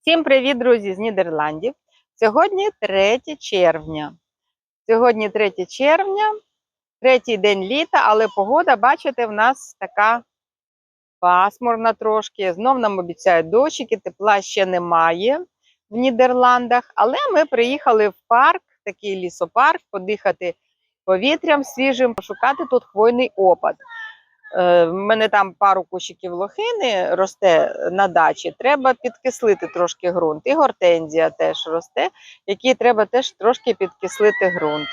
Всім привіт, друзі, з Нідерландів. Сьогодні 3 червня. Сьогодні 3 червня, третій день літа, але погода, бачите, в нас така пасмурна трошки. Знов нам обіцяють дощики, тепла ще немає в Нідерландах. Але ми приїхали в парк, такий лісопарк, подихати повітрям свіжим, пошукати тут хвойний опад. Е, В мене там пару кущиків лохини росте на дачі. Треба підкислити трошки ґрунт. І гортензія теж росте, який треба теж трошки підкислити ґрунт.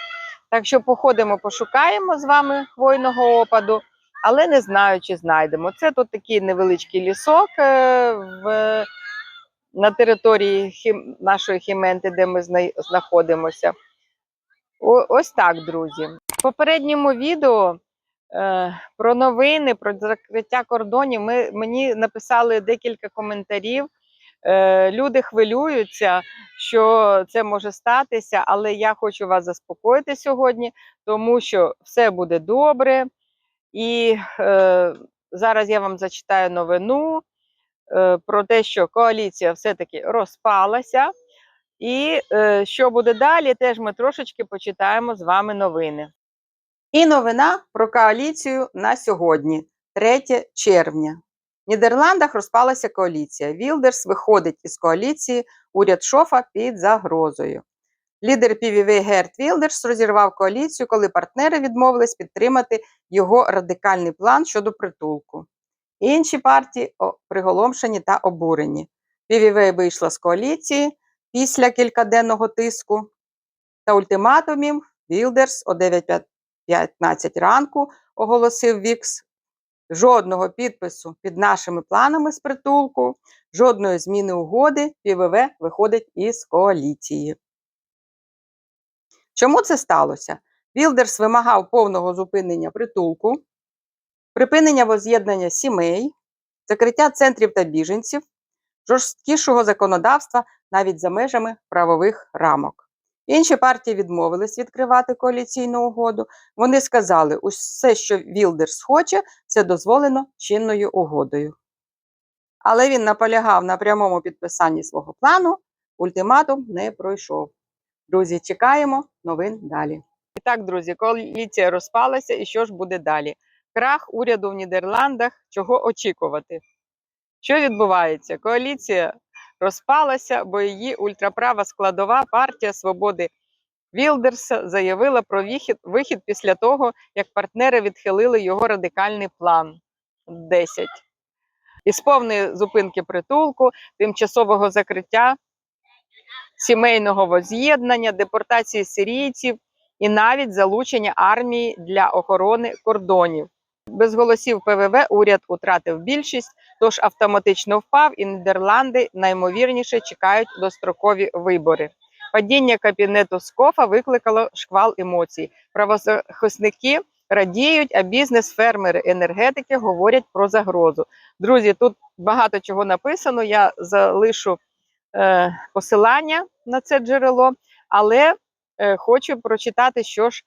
Так що походимо, пошукаємо з вами хвойного опаду, але не знаю, чи знайдемо. Це тут такий невеличкий лісок е, в, на території хім, нашої хіменти, де ми зна- знаходимося. О, ось так, друзі. В попередньому відео про новини, про закриття кордонів. Ми, мені написали декілька коментарів. Е, люди хвилюються, що це може статися, але я хочу вас заспокоїти сьогодні, тому що все буде добре. І е, зараз я вам зачитаю новину е, про те, що коаліція все-таки розпалася. І е, що буде далі, теж ми трошечки почитаємо з вами новини. І новина про коаліцію на сьогодні, 3 червня. В Нідерландах розпалася коаліція. Вілдерс виходить із коаліції, уряд Шофа під загрозою. Лідер ПВВ Герт Вілдерс розірвав коаліцію, коли партнери відмовились підтримати його радикальний план щодо притулку. Інші партії приголомшені та обурені. ПВВ вийшла з коаліції після кількаденного тиску та ультиматумів. Вілдерс о 9.15 ранку оголосив Вікс жодного підпису під нашими планами з притулку, жодної зміни угоди ПВВ виходить із коаліції. Чому це сталося? Вілдерс вимагав повного зупинення притулку, припинення воз'єднання сімей, закриття центрів та біженців, жорсткішого законодавства навіть за межами правових рамок. Інші партії відмовились відкривати коаліційну угоду. Вони сказали, усе, що Вілдерс хоче, це дозволено чинною угодою. Але він наполягав на прямому підписанні свого плану, ультиматум не пройшов. Друзі, чекаємо новин далі. І так, друзі, коаліція розпалася, і що ж буде далі? Крах уряду в Нідерландах, чого очікувати? Що відбувається? Коаліція розпалася, бо її ультраправа складова партія свободи Вілдерса заявила про вихід, після того, як партнери відхилили його радикальний план 10. Із повної зупинки притулку, тимчасового закриття, сімейного воз'єднання, депортації сирійців і навіть залучення армії для охорони кордонів. Без голосів ПВВ уряд утратив більшість, тож автоматично впав, і Нідерланди наймовірніше чекають дострокові вибори. Падіння кабінету Скофа викликало шквал емоцій. Правозахисники радіють, а бізнес, фермери, енергетики говорять про загрозу. Друзі, тут багато чого написано. Я залишу е, посилання на це джерело, але е, хочу прочитати, що ж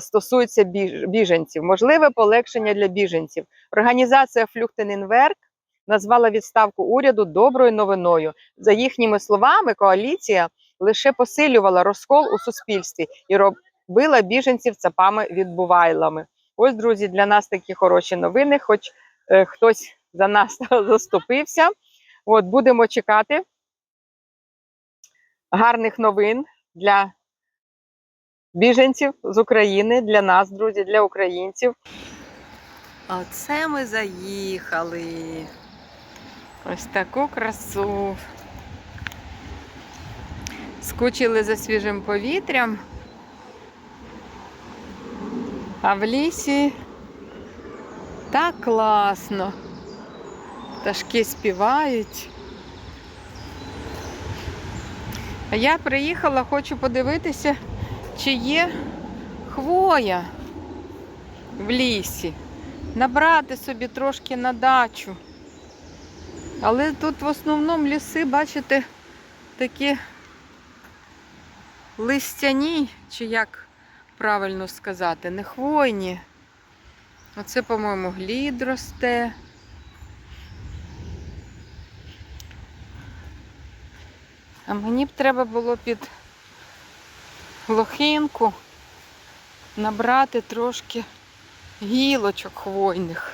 стосується біженців. Можливе полегшення для біженців. Організація Флюхтенінверк назвала відставку уряду доброю новиною. За їхніми словами, коаліція лише посилювала розкол у суспільстві і робила біженців цапами відбувайлами. Ось, друзі, для нас такі хороші новини, хоч е, хтось за нас заступився. От будемо чекати гарних новин для біженців з України, для нас, друзі, для українців. Оце ми заїхали. Ось таку красу. Скучили за свіжим повітрям. А в лісі так класно. Пташки співають. Я приїхала, хочу подивитися, чи є хвоя в лісі. Набрати собі трошки на дачу. Але тут в основному ліси, бачите, такі листяні, чи як правильно сказати, не хвойні. Оце, по-моєму, глід росте. А мені б треба було під лохинку набрати трошки гілочок хвойних.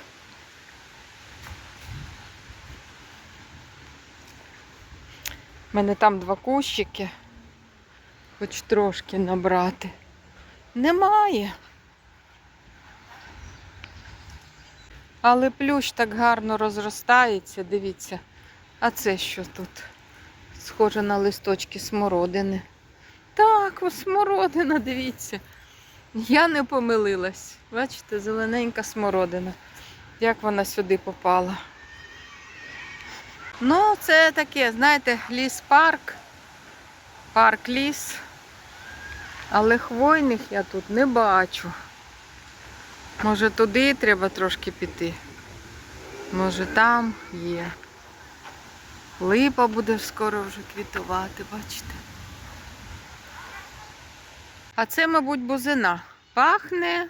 У мене там два кущики, хоч трошки набрати. Немає. Але плющ так гарно розростається, дивіться. А це що тут? Схоже на листочки смородини. Так, смородина, дивіться. Я не помилилась. Бачите, зелененька смородина. Як вона сюди попала. Ну, це таке, знаєте, ліс-парк. Парк ліс. Але хвойних я тут не бачу. Може туди треба трошки піти. Може там є. Липа буде скоро вже квітувати, бачите. А це, мабуть, бузина. Пахне.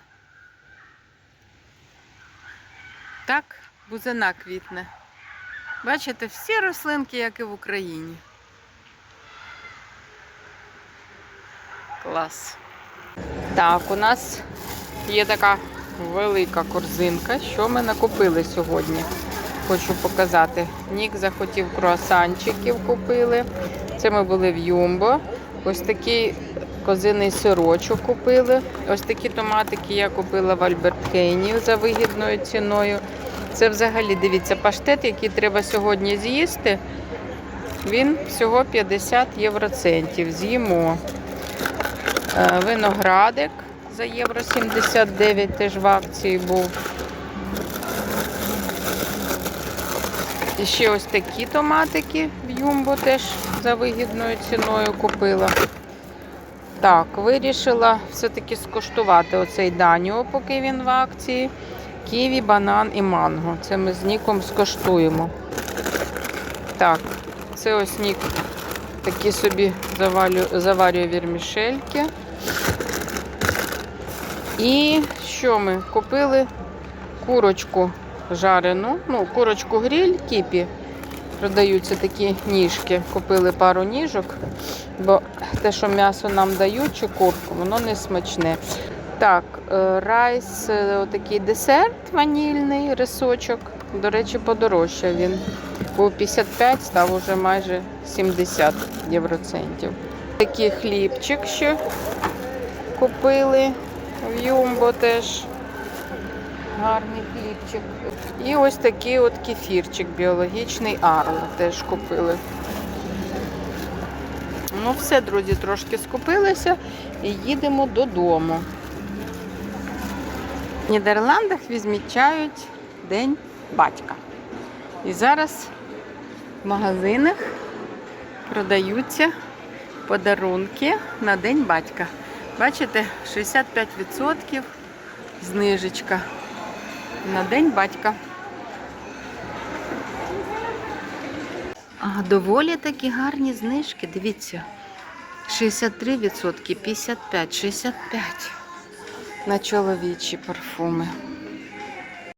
Так, бузина квітне. Бачите, всі рослинки, як і в Україні. Клас. Так, у нас є така велика корзинка. Що ми накупили сьогодні? Хочу показати. Нік захотів круасанчиків купили. Це ми були в Юмбо. Ось такий козиний сирочок купили. Ось такі томатики я купила в Альберт Хейні за вигідною ціною. Це взагалі, дивіться, паштет, який треба сьогодні з'їсти. Він всього 50 євроцентів. З'їмо. Е, Виноградик за євро 79 теж в акції був. І ще ось такі томатики в Юмбо теж за вигідною ціною купила. Так, вирішила все-таки скуштувати оцей Даніо, поки він в акції. Ківі, банан і манго. Це ми з Ніком скуштуємо. Так, це ось Нік такі собі завалю, заварює вірмішельки. І що ми? Купили курочку жарену, ну, курочку гриль, кіпі. Продаються такі ніжки. Купили пару ніжок, бо те, що м'ясо нам дають, чи курку, воно не смачне. Так, е, райс, е, такий десерт ванільний, рисочок. До речі, подорожчав він. Був 55, став уже майже 70 євроцентів. Такий хлібчик ще купили в Юмбо теж. Гарний хлібчик. І ось такий от кефірчик біологічний Арл теж купили. Ну все, друзі, трошки скупилися і їдемо додому. В Нідерландах відмічають День батька. І зараз в магазинах продаються подарунки на День батька. Бачите, 65% знижечка на День батька. А доволі такі гарні знижки, дивіться. 63%, 55, 65 на чоловічі парфуми.